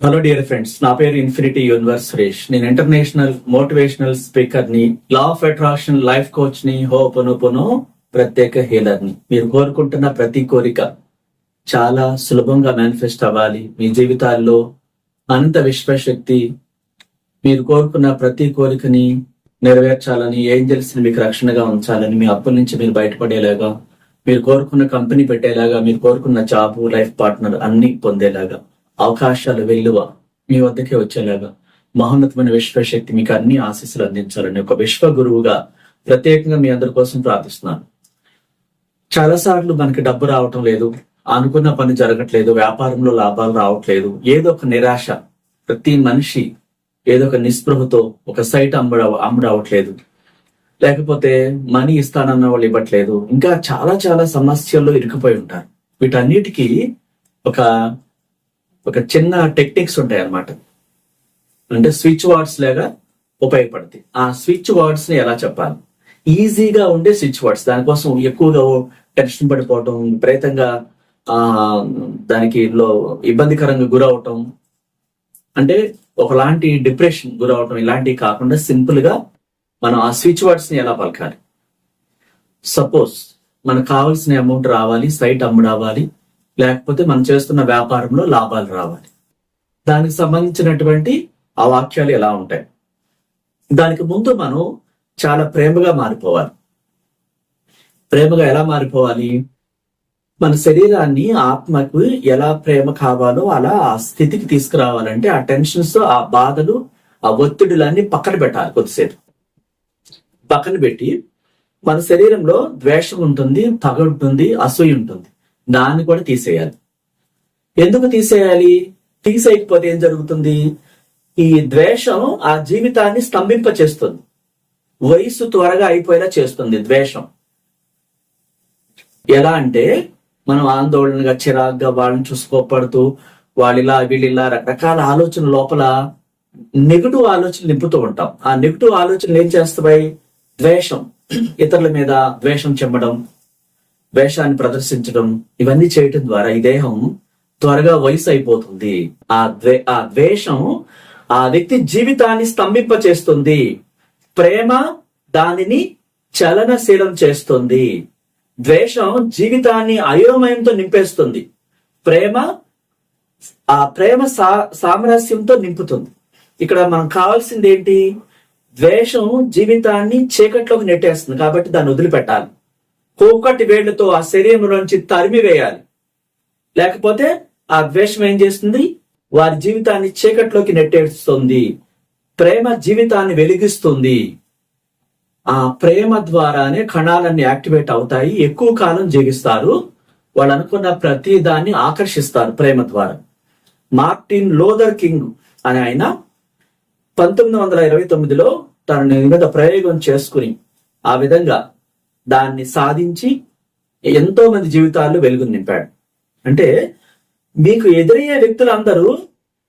Hello dear friends నా పేరు infinity universe Suresh నేను ఇంటర్నేషనల్ మోటివేషనల్ స్పీకర్ని లా ఆఫ్ అట్రాక్షన్ లైఫ్ కోచ్ని హోపనుపును ప్రత్యేక హీలర్ని. మీరు కోరుకుంటున్న ప్రతి కోరిక చాలా సులభంగా మేనిఫెస్ట్ అవ్వాలి. మీ జీవితాల్లో అనంత విశ్వశక్తి మీరు కోరుకున్న ప్రతి కోరికని నెరవేర్చాలని ఏంజల్స్ని మీకు రక్షణగా ఉంచాలని మీ అప్పుల నుంచి మీరు బయటపడేలాగా మీరు కోరుకున్న కంపెనీ పెట్టేలాగా మీరు కోరుకున్న జాబ్ లైఫ్ పార్ట్నర్ అన్ని పొందేలాగా. అవకాశాలు వెల్లువ మీ వద్దకే వచ్చేలాగా మహోన్నతమైన విశ్వశక్తి మీకు అన్ని ఆశీస్సులు అందించాలని ఒక విశ్వ గురువుగా ప్రత్యేకంగా మీ అందరి కోసం ప్రార్థిస్తున్నాను. చాలా సార్లు మనకి డబ్బు రావటం లేదు అనుకున్న పని జరగట్లేదు వ్యాపారంలో లాభాలు రావట్లేదు ఏదో ఒక నిరాశ ప్రతి మనిషి ఏదో ఒక నిస్పృహతో ఒక సైట్ అమ్ముడ అమ్ముడవట్లేదు లేకపోతే మనీ ఇస్తానన్న వాళ్ళు ఇవ్వట్లేదు. ఇంకా చాలా చాలా సమస్యల్లో ఇరుక్కుపోయి ఉంటారు. వీటన్నిటికీ ఒక ఒక చిన్న టెక్నిక్స్ ఉంటాయి అన్నమాట. అంటే స్విచ్ వర్డ్స్ లాగా ఉపయోగపడతాయి. ఆ స్విచ్ వర్డ్స్ని ఎలా చెప్పాలి? ఈజీగా ఉండే స్విచ్ వర్డ్స్ దానికోసం ఎక్కువగా టెన్షన్ పడిపోవటం విపరీతంగా ఆ దానికి ఇబ్బందికరంగా గురవటం. అంటే ఒకలాంటి డిప్రెషన్ గురవటం ఇలాంటివి కాకుండా సింపుల్గా మనం ఆ స్విచ్ వర్డ్స్ని ఎలా పలకాలి? సపోజ్ మనకు కావాల్సిన అమౌంట్ రావాలి సైట్ అమ్ముడవ్వాలి లేకపోతే మనం చేస్తున్న వ్యాపారంలో లాభాలు రావాలి. దానికి సంబంధించినటువంటి ఆ వాక్యాలు ఎలా ఉంటాయి? దానికి ముందు మనం చాలా ప్రేమగా మారిపోవాలి. ప్రేమగా ఎలా మారిపోవాలి? మన శరీరాన్ని ఆత్మకు ఎలా ప్రేమ కావాలో అలా ఆ స్థితికి తీసుకురావాలంటే ఆ టెన్షన్స్ ఆ బాధలు ఆ ఒత్తిడులన్నీ పక్కన పెట్టాలి కొద్దిసేపు. పక్కన పెట్టి మన శరీరంలో ద్వేషం ఉంటుంది పగ ఉంటుంది అసూయ ఉంటుంది. దాన్ని కూడా తీసేయాలి. ఎందుకు తీసేయాలి? తీసేయకపోతే ఏం జరుగుతుంది? ఈ ద్వేషం ఆ జీవితాన్ని స్తంభింప చేస్తుంది వయసు త్వరగా అయిపోయేలా చేస్తుంది ద్వేషం. ఎలా అంటే మనం ఆందోళనగా చిరాగ్గా వాళ్ళని చూసుకోపడుతూ వాళ్ళిలా వీళ్ళిలా రకరకాల ఆలోచన లోపల నెగిటివ్ ఆలోచనలు నింపుతూ ఉంటాం. ఆ నెగిటివ్ ఆలోచనలు ఏం చేస్తాయి? ద్వేషం. ఇతరుల మీద ద్వేషం చెమ్మడం ద్వేషాన్ని ప్రదర్శించడం ఇవన్నీ చేయటం ద్వారా ఈ దేహం త్వరగా వయసు అయిపోతుంది ఆ ద్వే ఆ ద్వేషం ఆ వ్యక్తి జీవితాన్ని స్తంభింప చేస్తుంది ప్రేమ దానిని చలనశీలం చేస్తుంది. ద్వేషం జీవితాన్ని అయోమయంతో నింపేస్తుంది. ప్రేమ ఆ ప్రేమ సా సామరస్యంతో నింపుతుంది. ఇక్కడ మనం కావాల్సింది ఏంటి ద్వేషం జీవితాన్ని చీకట్లోకి నెట్టేస్తుంది కాబట్టి దాన్ని వదిలిపెట్టాలి. కోకటి వేళ్ళతో ఆ శరీరంలోంచి తరిమి వేయాలి. లేకపోతే ఆ ద్వేషం ఏం చేస్తుంది? వారి జీవితాన్ని చీకట్లోకి నెట్టేస్తుంది. ప్రేమ జీవితాన్ని వెలిగిస్తుంది. ఆ ప్రేమ ద్వారానే కణాలన్నీ యాక్టివేట్ అవుతాయి. ఎక్కువ కాలం జీవిస్తారు. వాళ్ళు అనుకున్న ప్రతి దాన్ని ఆకర్షిస్తారు ప్రేమ ద్వారా. మార్టిన్ లోదర్ కింగ్ అని ఆయన పంతొమ్మిది వందల ఇరవై తొమ్మిదిలో తన మీద ప్రయోగం చేసుకుని ఆ విధంగా దాన్ని సాధించి ఎంతో మంది జీవితాల్లో వెలుగు నింపాడు. అంటే మీకు ఎదురయ్యే వ్యక్తులందరూ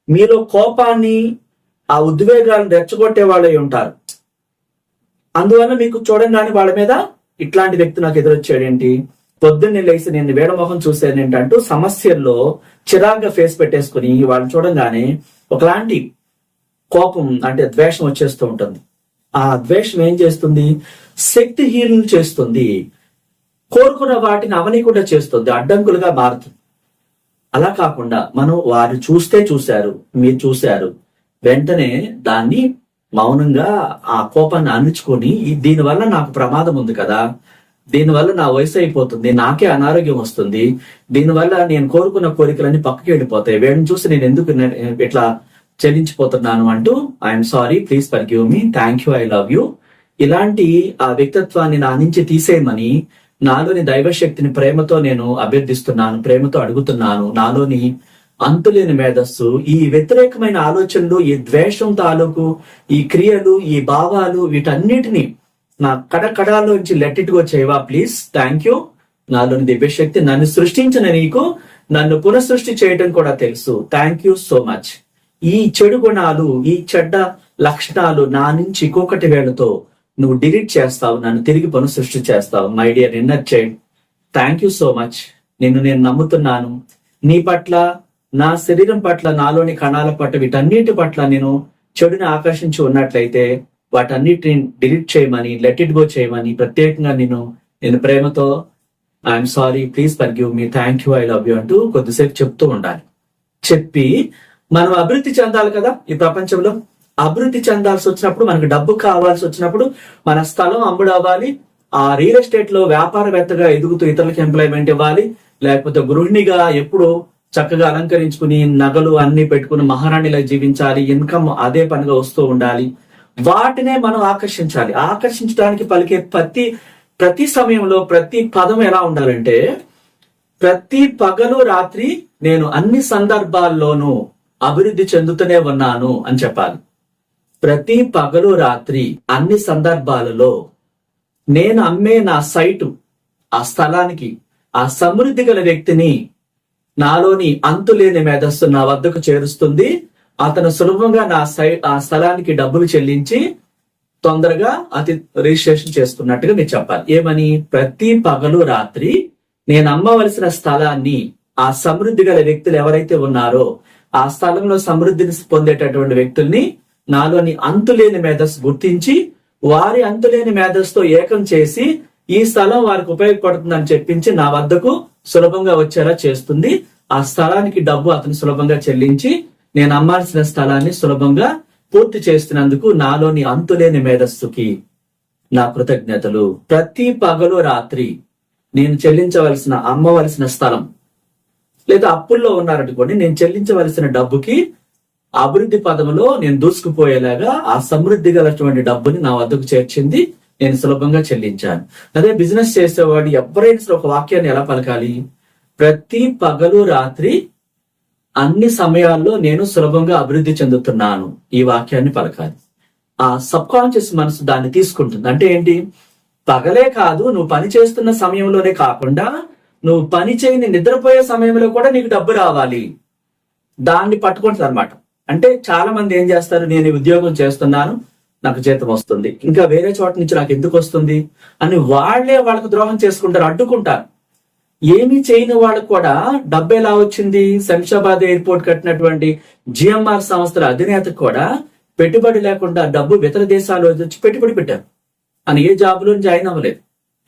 మీలో కోపాన్ని ఆ ఉద్వేగాలను రెచ్చగొట్టే వాళ్ళై ఉంటారు. అందువల్ల మీకు చూడంగానే వాళ్ళ మీద ఇట్లాంటి వ్యక్తి నాకు ఎదురొచ్చాడేంటి పొద్దున్నే లేచి నేను వేడమోహం చూశాను ఏంటంటూ సమస్యల్లో చిరాగ్గా ఫేస్ పెట్టేసుకుని వాళ్ళు చూడంగానే ఒకలాంటి కోపం అంటే ద్వేషం వచ్చేస్తూ ఉంటుంది. ఆ ద్వేషం ఏం చేస్తుంది? శక్తిహీనులు చేస్తుంది. కోరుకున్న వాటిని అవనీయకుండా చేస్తుంది. అడ్డంకులుగా మారుతుంది. అలా కాకుండా మనం వారు చూస్తే చూశారు మీరు చూశారు. వెంటనే దాన్ని మౌనంగా ఆ కోపాన్ని అణుచుకొని దీనివల్ల నాకు ప్రమాదం ఉంది కదా. దీనివల్ల నా వయసు అయిపోతుంది నాకే అనారోగ్యం వస్తుంది. దీనివల్ల నేను కోరుకున్న కోరికలన్నీ పక్కకి వెళ్ళిపోతాయి. వీడిని చూసి నేను ఎందుకు ఇట్లా చెల్లించిపోతున్నాను అంటూ I'm sorry please forgive me thank you I love you ఇలాంటి ఆ వ్యక్తిత్వాన్ని నా నుంచి తీసేయమని నాలోని దైవశక్తిని ప్రేమతో నేను అభ్యర్థిస్తున్నాను ప్రేమతో అడుగుతున్నాను. నాలోని అంతులేని మేధస్సు ఈ వ్యతిరేకమైన ఆలోచనలు ఈ ద్వేషం తాలూకు ఈ క్రియలు ఈ భావాలు వీటన్నిటిని నా కడకడాలోంచి లెట్టిట్గా చేయవా ప్లీజ్ థ్యాంక్ యూ నాలోని దివ్యశక్తి నన్ను సృష్టించిన నీకు నన్ను పునఃసృష్టి చేయడం కూడా తెలుసు. థ్యాంక్ యూ సో మచ్ ఈ చెడు గుణాలు ఈ చెడ్డ లక్షణాలు నా నుంచి ఇంకొకటి వేళతో నువ్వు డిలీట్ చేస్తావు నన్ను తిరిగి పునఃసృష్టి చేస్తావు. My dear inner child thank you so much నిన్ను నేను నమ్ముతున్నాను. నీ పట్ల నా శరీరం పట్ల నాలోని కణాల పట్ల వీటన్నిటి పట్ల నేను చెడుని ఆకర్షించి ఉన్నట్లయితే వాటన్నిటిని డిలీట్ చేయమని లెట్ ఇట్ గో చేయమని ప్రత్యేకంగా నేను నేను ప్రేమతో I'm sorry please forgive me thank you I love you అంటూ కొద్దిసేపు చెప్తూ ఉండాలి. చెప్పి మనం అభివృద్ధి చెందాలి కదా ఈ ప్రపంచంలో. అభివృద్ధి చెందాల్సి వచ్చినప్పుడు మనకు డబ్బు కావాల్సి వచ్చినప్పుడు మన స్థలం అమ్ముడు అవ్వాలి. ఆ రియల్ ఎస్టేట్లో వ్యాపారవేత్తగా ఎదుగుతూ ఇతరులకు ఎంప్లాయ్మెంట్ ఇవ్వాలి. లేకపోతే గృహిణిగా ఎప్పుడు చక్కగా అలంకరించుకుని నగలు అన్ని పెట్టుకుని మహారాణిలా జీవించాలి. ఇన్కమ్ అదే పనిగా వస్తూ ఉండాలి. వాటినే మనం ఆకర్షించాలి. ఆకర్షించడానికి పలికే ప్రతి ప్రతి సమయంలో ప్రతి పదం ఎలా ఉండాలంటే ప్రతి పగలు రాత్రి నేను అన్ని సందర్భాల్లోనూ అభివృద్ధి చెందుతూనే ఉన్నాను అని చెప్పాలి. ప్రతి పగలు రాత్రి అన్ని సందర్భాలలో నేను అమ్మే నా సైటు ఆ స్థలానికి ఆ సమృద్ధి గల వ్యక్తిని నాలోని అంతులేని మేధస్సు నా వద్దకు చేరుస్తుంది. అతను సులభంగా నా సై ఆ స్థలానికి డబ్బులు చెల్లించి తొందరగా అతి రిజిస్ట్రేషన్ చేసుకున్నట్టుగా మీరు చెప్పాలి. ఏమని? ప్రతి పగలు రాత్రి నేను అమ్మవలసిన స్థలాన్ని ఆ సమృద్ధి గల వ్యక్తులు ఎవరైతే ఉన్నారో ఆ స్థలంలో సమృద్ధిని పొందేటటువంటి వ్యక్తుల్ని నాలోని అంతులేని మేధస్సు గుర్తించి వారి అంతులేని మేధస్సుతో ఏకం చేసి ఈ స్థలం వారికి ఉపయోగపడుతుందని చెప్పించి నా వద్దకు సులభంగా వచ్చేలా చేస్తుంది. ఆ స్థలానికి డబ్బు అతను సులభంగా చెల్లించి నేను అమ్మాల్సిన స్థలాన్ని సులభంగా పూర్తి చేస్తున్నందుకు నాలోని అంతులేని మేధస్సుకి నా కృతజ్ఞతలు. ప్రతి పగలు రాత్రి నేను చెల్లించవలసిన అమ్మవలసిన స్థలం లేదా అప్పుల్లో ఉన్నారనుకోండి నేను చెల్లించవలసిన డబ్బుకి అభివృద్ధి పదములో నేను దూసుకుపోయేలాగా ఆ సమృద్ధి గలటువంటి డబ్బుని నా వద్దకు చేర్చింది నేను సులభంగా చెల్లించాను. అదే బిజినెస్ చేసేవాడు ఎవరైనా సరే ఒక వాక్యాన్ని ఎలా పలకాలి? ప్రతి పగలు రాత్రి అన్ని సమయాల్లో నేను సులభంగా అభివృద్ధి చెందుతున్నాను ఈ వాక్యాన్ని పలకాలి. ఆ సబ్ కాన్షియస్ మనసు దాన్ని తీసుకుంటుంది. అంటే ఏంటి? పగలే కాదు నువ్వు పని చేస్తున్న సమయంలోనే కాకుండా నువ్వు పని చేయని నిద్రపోయే సమయంలో కూడా నీకు డబ్బు రావాలి. దాన్ని పట్టుకుంటుంది అనమాట అంటే చాలా మంది ఏం చేస్తారు నేను ఉద్యోగం చేస్తున్నాను నాకు జీతం వస్తుంది. ఇంకా వేరే చోట నుంచి నాకు ఎందుకు వస్తుంది? అని వాళ్ళే వాళ్ళకు ద్రోహం చేసుకుంటారు అడ్డుకుంటారు. ఏమీ చేయని వాళ్ళకు కూడా డబ్బు ఎలా వచ్చింది? శంషాబాద్ ఎయిర్పోర్ట్ కట్టినటువంటి జిఎంఆర్ సంస్థల అధినేతకు కూడా పెట్టుబడి లేకుండా డబ్బు ఇతర దేశాలు వచ్చి పెట్టుబడి పెట్టారు. అని ఏ జాబ్లో జాయిన్ అవ్వలేదు.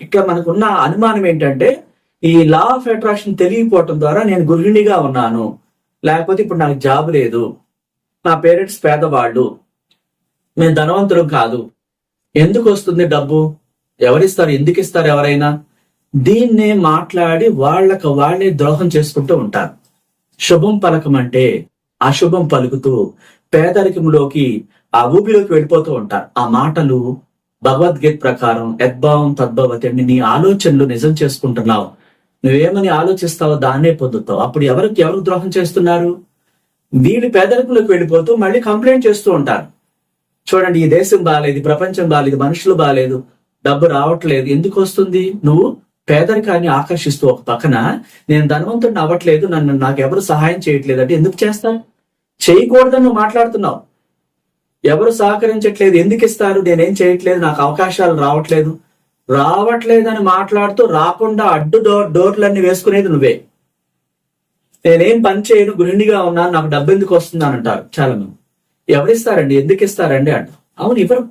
ఇక్కడ మనకున్న అనుమానం ఏంటంటే ఈ లా ఆఫ్ అట్రాక్షన్ తెలియకపోవటం ద్వారా నేను గృహిణిగా ఉన్నాను. లేకపోతే ఇప్పుడు నాకు జాబ్ లేదు. నా పేరెంట్స్ పేదవాళ్ళు. మేము ధనవంతులు కాదు. ఎందుకు వస్తుంది డబ్బు? ఎవరిస్తారు? ఎందుకు ఇస్తారు ఎవరైనా? దీన్నే మాట్లాడి వాళ్ళకు వాళ్ళే ద్రోహం చేసుకుంటూ ఉంటారు. శుభం పలకం అంటే అశుభం పలుకుతూ పేదరికంలోకి ఆ ఊబిలోకి వెళ్ళిపోతూ ఉంటారు. ఆ మాటలు భగవద్గీత ప్రకారం యద్భావం తద్భవతి అని నీ ఆలోచనలు నిజం చేసుకుంటున్నావు. నువ్వేమని ఆలోచిస్తావో దాన్నే పొందుతావు. అప్పుడు ఎవరికి ఎవరు ద్రోహం చేస్తున్నారు? వీళ్ళు పేదరికంలోకి వెళ్ళిపోతూ మళ్ళీ కంప్లైంట్ చేస్తూ ఉంటారు. చూడండి ఈ దేశం బాగాలేదు ప్రపంచం బాగాలేదు మనుషులు బాగాలేదు డబ్బు రావట్లేదు. ఎందుకు వస్తుంది? నువ్వు పేదరికాన్ని ఆకర్షిస్తూ ఒక పక్కన నేను ధనవంతుడిని అవ్వట్లేదు నన్ను నాకు ఎవరు సహాయం చేయట్లేదు అంటే ఎందుకు చేస్తా చేయకూడదని నువ్వు మాట్లాడుతున్నావు. ఎవరు సహకరించట్లేదు ఎందుకు ఇస్తారు? నేనేం చేయట్లేదు నాకు అవకాశాలు రావట్లేదు. రావట్లేదని మాట్లాడుతూ రాకుండా అడ్డు డోర్ డోర్లన్నీ వేసుకునేది నువ్వే. నేనేం పని చేయను గృహిణిగా ఉన్నాను నాకు డబ్బు ఎందుకు వస్తుంది అని అంటారు చాలా మంది ఎవరిస్తారండి? ఎందుకు ఇస్తారండి అంట అవును ఇవ్వరు.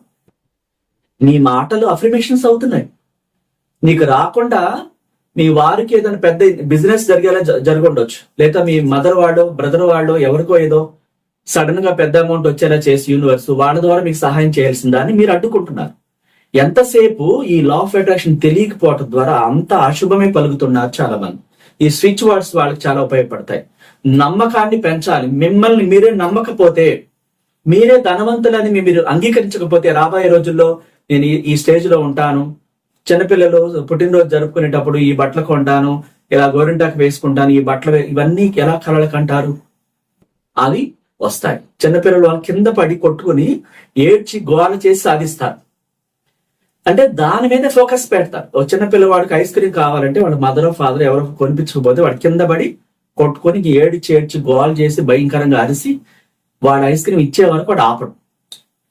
నీ మాటలు అఫర్మేషన్స్ అవుతున్నాయి. నీకు రాకుండా మీ వారికి ఏదైనా పెద్ద బిజినెస్ జరిగేలా జ- లేదా మీ మదర్ వాళ్ళు బ్రదర్ వాళ్ళు ఎవరికో ఏదో సడన్గా పెద్ద అమౌంట్ వచ్చేలా చేసి యూనివర్స్ వాళ్ళ ద్వారా మీకు సహాయం చేయాల్సిందా అని మీరు అడ్డుకుంటున్నారు. ఎంతసేపు ఈ లా ఆఫ్ అట్రాక్షన్ తెలియకపోవటం ద్వారా అంత అశుభమే పలుకుతున్నారు చాలా మంది ఈ స్విచ్ వర్డ్స్ వాళ్ళకి చాలా ఉపయోగపడతాయి. నమ్మకాన్ని పెంచాలి. మిమ్మల్ని మీరే నమ్మకపోతే మీరే ధనవంతులని మీరు అంగీకరించకపోతే రాబోయే రోజుల్లో నేను ఈ- స్టేజ్లో స్టేజ్లో ఉంటాను. చిన్నపిల్లలు పుట్టినరోజు జరుపుకునేటప్పుడు ఈ బట్టలు కొంటాను ఇలా గోరింటాకు వేసుకుంటాను ఈ బట్టలు ఇవన్నీ ఎలా కలలకు అంటారు అవి వస్తాయి. చిన్నపిల్లలు వాళ్ళు కింద పడి కొట్టుకుని ఏడ్చి గోల చేసి సాధిస్తారు. అంటే దాని మీద ఫోకస్ పెడతారు ఓ చిన్న పిల్లవాడికి ఐస్ క్రీమ్ కావాలంటే వాడు మదర్ ఫాదర్ ఎవరో కొనిపించకపోతే వాడు కింద పడి కొట్టుకొని ఏడిచి చేర్చి గోల్ చేసి భయంకరంగా అరిసి వాడు ఐస్ క్రీమ్ ఇచ్చే వరకు వాడు ఆపడు.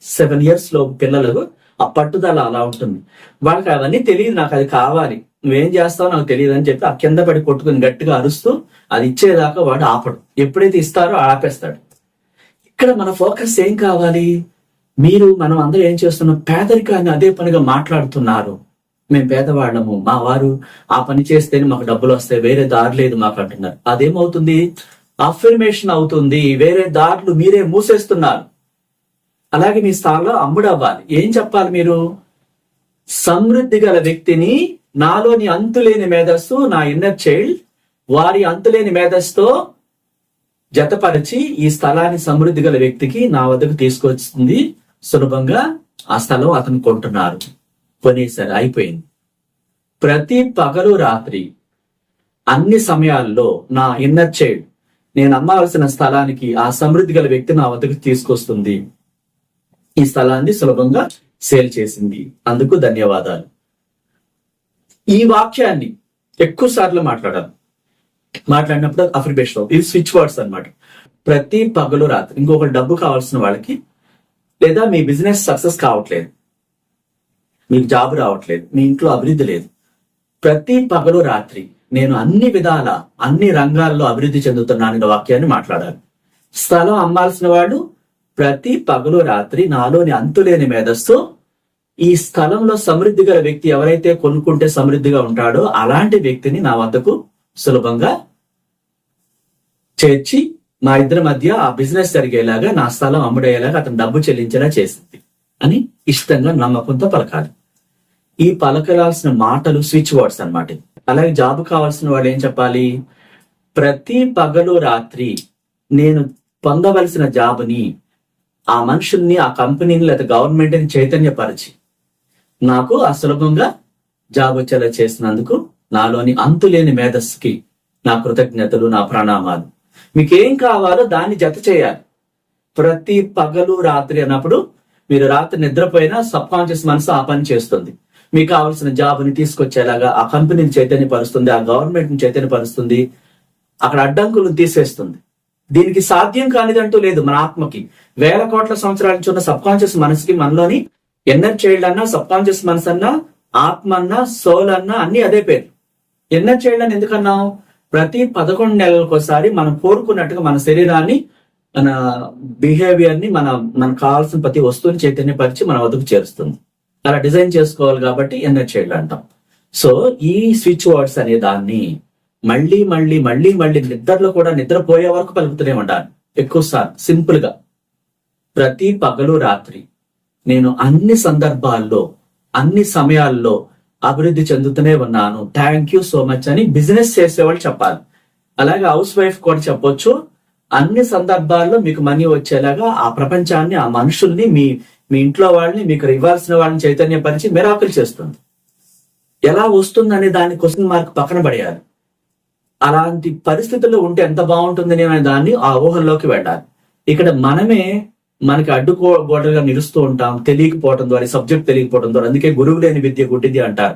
సెవెన్ ఇయర్స్లో పిల్లలకు ఆ పట్టుదల అలా ఉంటుంది. వాళ్ళకి అవన్నీ తెలియదు నాకు అది కావాలి. నువ్వేం చేస్తావో నాకు తెలియదు అని చెప్పి ఆ కింద పడి కొట్టుకుని గట్టిగా అరుస్తూ అది ఇచ్చేదాకా వాడు ఆపడు. ఎప్పుడైతే ఇస్తారో ఆపేస్తాడు. ఇక్కడ మన ఫోకస్ ఏం కావాలి? మీరు మనం అందరూ ఏం చేస్తున్నాం? పేదరికాన్ని అదే పనిగా మాట్లాడుతున్నారు. మేము పేదవాళ్ళము. మా వారు ఆ పని చేస్తేనే మాకు డబ్బులు వస్తాయి. వేరే దారి లేదు మాకు అంటున్నారు. అదేమవుతుంది? అఫర్మేషన్ అవుతుంది. వేరే దారులు మీరే మూసేస్తున్నారు. అలాగే మీ స్థానంలో అమ్ముడవ్వాలి. ఏం చెప్పాలి మీరు? సమృద్ధి గల వ్యక్తిని నాలోని అంతులేని మేధస్సు నా ఇన్నర్ చైల్డ్ వారి అంతులేని మేధస్సుతో జతపరిచి ఈ స్థలాన్ని సమృద్ధి గల వ్యక్తికి నా వద్దకు తీసుకొచ్చింది. సులభంగా ఆ స్థలం అతను కొంటున్నారు. కొనేసారు అయిపోయింది. ప్రతి పగలు రాత్రి అన్ని సమయాల్లో నా ఇన్నర్ చైల్డ్ నేను అమ్మవలసిన స్థలానికి ఆ సమృద్ధి గల వ్యక్తి నా వద్దకు తీసుకొస్తుంది. ఈ స్థలాన్ని సులభంగా సేల్ చేసింది. అందుకు ధన్యవాదాలు. ఈ వాక్యాన్ని ఎక్కువ సార్లు మాట్లాడాను. మాట్లాడినప్పుడు అఫర్మేషన్ ఇది స్విచ్ వర్డ్స్ అన్నమాట. ప్రతి పగలు రాత్రి ఇంకొకటి డబ్బు కావాల్సిన వాళ్ళకి లేదా మీ బిజినెస్ సక్సెస్ కావట్లేదు. మీకు జాబ్ రావట్లేదు. మీ ఇంట్లో అభివృద్ధి లేదు. ప్రతి పగలు రాత్రి నేను అన్ని విధాల అన్ని రంగాల్లో అభివృద్ధి చెందుతున్నానని వాక్యాన్ని మాట్లాడాలి. స్థలం అమ్మాల్సిన వాడు ప్రతి పగలు రాత్రి నాలోని అంతులేని మేధస్సు ఈ స్థలంలో సమృద్ధి గల వ్యక్తి ఎవరైతే కొనుక్కుంటే సమృద్ధిగా ఉంటాడో అలాంటి వ్యక్తిని నా వద్దకు సులభంగా చేర్చి మా ఇద్దరి మధ్య ఆ బిజినెస్ జరిగేలాగా నా స్థలం అమ్ముడయ్యేలాగా అతను డబ్బు చెల్లించేలా చేసింది అని ఇష్టంగా నమ్మకంతో పలకాలి. ఈ పలకలాల్సిన మాటలు స్విచ్ వర్డ్స్ అనమాట అలాగే జాబ్ కావాల్సిన వాడు ఏం చెప్పాలి? ప్రతి పగలు రాత్రి నేను పొందవలసిన జాబ్ని ఆ మనుషుల్ని ఆ కంపెనీని లేదా గవర్నమెంట్ని చైతన్యపరిచి నాకు అసులభంగా జాబ్ వచ్చేలా చేసినందుకు నాలోని అంతులేని మేధస్సుకి నా కృతజ్ఞతలు నా ప్రణామాలు. మీకేం కావాలో దాన్ని జత చేయాలి. ప్రతి పగలు రాత్రి అన్నప్పుడు మీరు రాత్రి నిద్రపోయినా సబ్ కాన్షియస్ మనసు ఆ పని చేస్తుంది. మీకు కావాల్సిన జాబ్ని తీసుకొచ్చేలాగా ఆ కంపెనీని చైతన్యపరుస్తుంది ఆ గవర్నమెంట్ని చైతన్యపరుస్తుంది అక్కడ అడ్డంకులను తీసేస్తుంది. దీనికి సాధ్యం కానిదంటూ లేదు మన ఆత్మకి. వేల కోట్ల సంవత్సరాల నుంచి ఉన్న సబ్ కాన్షియస్ మనసుకి మనలోని ఎన్నర్ చైల్డ్ అన్నా సబ్ కాన్షియస్ మనసు అన్నా ఆత్మ అన్నా సోల్ అన్నా అన్ని అదే పేరు ఎన్నర్ చైల్డ్ అని ఎందుకన్నాం ప్రతి పదకొండు నెలలకోసారి మనం కోరుకున్నట్టుగా మన శరీరాన్ని మన బిహేవియర్ని మన మనకు కావాల్సిన ప్రతి వస్తువుని చైతన్యపరిచి మన వద్దకు చేరుస్తుంది. అలా డిజైన్ చేసుకోవాలి కాబట్టి ఎన్నర్ చైల్డ్ అంటాం. సో ఈ స్విచ్ వర్డ్స్ అనే దాన్ని మళ్ళీ మళ్ళీ మళ్ళీ మళ్ళీ నిద్రలో కూడా నిద్రపోయే వరకు పలుకుతూనే ఉండాలి. ఎక్కువ సార్ సింపుల్గా. ప్రతి పగలు రాత్రి నేను అన్ని సందర్భాల్లో అన్ని సమయాల్లో అభివృద్ధి చెందుతూనే ఉన్నాను. థ్యాంక్ యూ సో మచ్ అని బిజినెస్ చేసేవాళ్ళు చెప్పాలి. అలాగే హౌస్ వైఫ్ కూడా చెప్పొచ్చు. అన్ని సందర్భాల్లో మీకు మనీ వచ్చేలాగా ఆ ప్రపంచాన్ని ఆ మనుషుల్ని మీ మీ ఇంట్లో వాళ్ళని మీకు ఇవ్వాల్సిన వాళ్ళని చైతన్యపరిచి మిరాకులు చేస్తుంది. ఎలా వస్తుందనే దాని క్వశ్చన్ మార్క్ పక్కన పడేయాలి. అలాంటి పరిస్థితుల్లో ఉంటే ఎంత బాగుంటుంది అనే దాన్ని ఆ ఊహల్లోకి వెళ్ళాలి. ఇక్కడ మనమే మనకి అడ్డుకో గోడలుగా నిలుస్తూ ఉంటాం తెలియకపోవడం ద్వారా సబ్జెక్ట్ తెలియకపోవడం ద్వారా. అందుకే గురువు లేని విద్య గుడ్డిది అంటారు.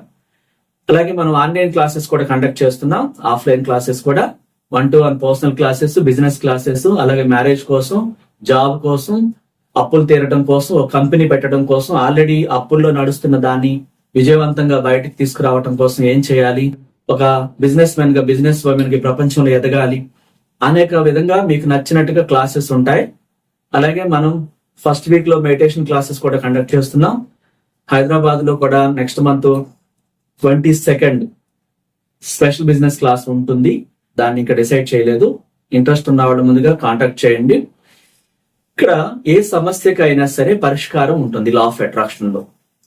అలాగే మనం ఆన్లైన్ క్లాసెస్ కూడా కండక్ట్ చేస్తున్నాం. ఆఫ్లైన్ క్లాసెస్ కూడా. One to one personal classes business classes అలాగే మ్యారేజ్ కోసం జాబ్ కోసం అప్పులు తీరడం కోసం ఒక కంపెనీ పెట్టడం కోసం ఆల్రెడీ అప్పుల్లో నడుస్తున్న దాన్ని విజయవంతంగా బయటకు తీసుకురావడం కోసం ఏం చేయాలి? ఒక బిజినెస్ మెన్గా బిజినెస్ ఉమెన్కి ప్రపంచంలో ఎదగాలి. అనేక విధంగా మీకు నచ్చినట్టుగా క్లాసెస్ ఉంటాయి. అలాగే మనం ఫస్ట్ వీక్లో మెడిటేషన్ క్లాసెస్ కూడా కండక్ట్ చేస్తున్నాం. హైదరాబాద్లో కూడా next month twenty second special business class ఉంటుంది. దాన్ని ఇంకా డిసైడ్ చేయలేదు. ఇంట్రెస్ట్ ఉన్న ముందుగా కాంటాక్ట్ చేయండి. ఇక్కడ ఏ సమస్యకైనా సరే పరిష్కారం ఉంటుంది లా ఆఫ్ అట్రాక్షన్లో.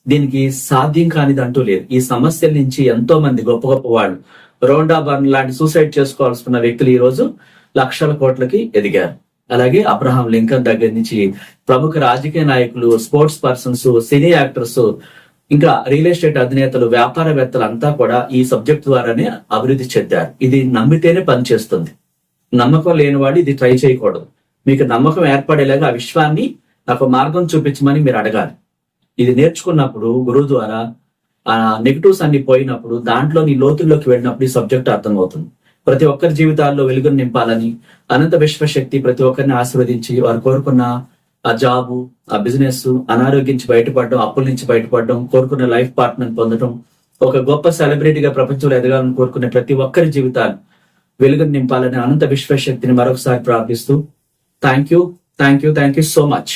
దీనికి సాధ్యం కానిది అంటూ లేదు. ఈ సమస్యల నుంచి ఎంతో మంది గొప్ప గొప్ప వాళ్ళు రోండా బర్న్ లాంటి సూసైడ్ చేసుకోవాల్సిన వ్యక్తులు ఈ రోజు లక్షల కోట్లకి ఎదిగారు. అలాగే అబ్రహాం లింకన్ దగ్గర నుంచి ప్రముఖ రాజకీయ నాయకులు స్పోర్ట్స్ పర్సన్స్ సినీ యాక్టర్స్ ఇంకా రియల్ ఎస్టేట్ అధినేతలు వ్యాపారవేత్తలు అంతా కూడా ఈ సబ్జెక్ట్ ద్వారానే అభివృద్ధి చెందారు. ఇది నమ్మితేనే పనిచేస్తుంది. నమ్మకం లేనివాడు ఇది ట్రై చేయకూడదు. మీకు నమ్మకం ఏర్పడేలాగా ఆ విశ్వాన్ని నాకు మార్గం చూపించమని మీరు అడగాలి. ఇది నేర్చుకున్నప్పుడు గురువు ద్వారా ఆ నెగిటివ్స్ అన్ని పోయినప్పుడు దాంట్లో నీ లోతుల్లోకి వెళ్ళినప్పుడు ఈ సబ్జెక్ట్ అర్థమవుతుంది. ప్రతి ఒక్కరి జీవితాల్లో వెలుగును నింపాలని అనంత విశ్వశక్తి ప్రతి ఒక్కరిని ఆశీర్వదించి వారు కోరుకున్న ఆ జాబు ఆ బిజినెస్ అనారోగ్యం నుంచి బయటపడడం అప్పుల నుంచి బయటపడడం కోరుకున్న లైఫ్ పార్ట్నర్ పొందడం ఒక గొప్ప సెలబ్రిటీగా ప్రపంచంలో ఎదగాలని కోరుకునే ప్రతి ఒక్కరి జీవితాలు వెలుగును నింపాలని అనంత విశ్వశక్తిని మరొకసారి ప్రార్థిస్తూ thank you thank you thank you so much.